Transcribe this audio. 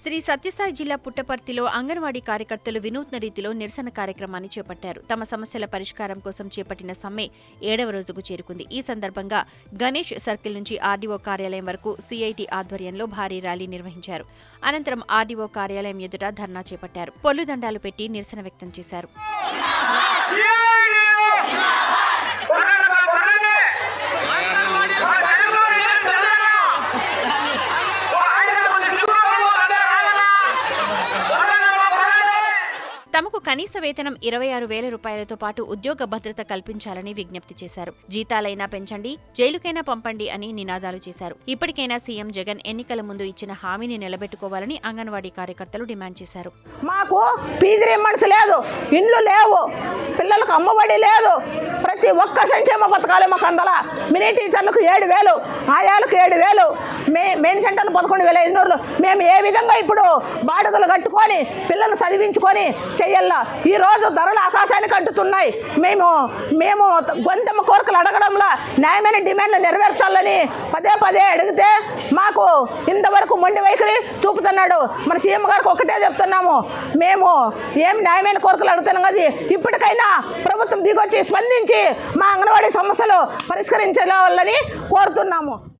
శ్రీ సత్యసాయి జిల్లా పుట్టపర్తిలో అంగన్వాడీ కార్యకర్తలు వినూత్న రీతిలో నిరసన కార్యక్రమాన్ని చేపట్టారు. తమ సమస్యల పరిష్కారం కోసం చేపట్టిన సమ్మె ఏడవ రోజుకు చేరుకుంది. ఈ సందర్భంగా గణేష్ సర్కిల్ నుంచి ఆర్డీఓ కార్యాలయం వరకు సిఐటి ఆధ్వర్యంలో భారీ ర్యాలీ నిర్వహించారు. అనంతరం ఆర్డీఓ కార్యాలయం ఎదుట ధర్నా చేపట్టారు. పొల్లుదండాలు పెట్టి నిరసన వ్యక్తం చేశారు. తమకు కనీస వేతనం ఇరవై ఆరు వేల రూపాయలతో పాటు ఉద్యోగ భద్రత కల్పించాలని విజ్ఞప్తి చేశారు. జీతాలైనా పెంచండి జైలుకైనా పంపండి అని నినాదాలు చేశారు. ఇప్పటికైనా సీఎం జగన్ ఎన్నికల ముందు ఇచ్చిన హామీని నిలబెట్టుకోవాలని అంగన్వాడీ కార్యకర్తలు డిమాండ్ చేశారు. మాకు ఫీజు రిమండ్స్ లేదు ఇండ్లు లేవు పిల్లలకు అమ్మఒడి లేదు. ప్రతి ఒక్క సంక్షేమ పథకాలు మాకు అందల. మినీ టీచర్లకు ఏడు వేలు ఆయాలకు ఏడు వేలు మే మెయిన్ సెంటర్లు పదకొండు వేల ఐదు నూరులు మేము ఏ విధంగా ఇప్పుడు బాడుగలు కట్టుకొని పిల్లలు చదివించుకొని చెయ్యల్లా ఈ రోజు ధరలు ఆకాశానికి అంటుతున్నాయి. మేము మేము గొంతమ కోరికలు అడగడంలో న్యాయమైన డిమాండ్లు నెరవేర్చాలని పదే పదే అడిగితే మాకు ఇంతవరకు మొండి వైఖరి చూపుతున్నాడు. మన సీఎం గారికి ఒకటే చెప్తున్నాము. మేము ఏం న్యాయమైన కోరికలు అడుగుతున్నాం కదా. ఇప్పటికైనా ప్రభుత్వం దిగొచ్చి స్పందించి మా అంగన్వాడీ సమస్యలు పరిష్కరించాలని కోరుతున్నాము.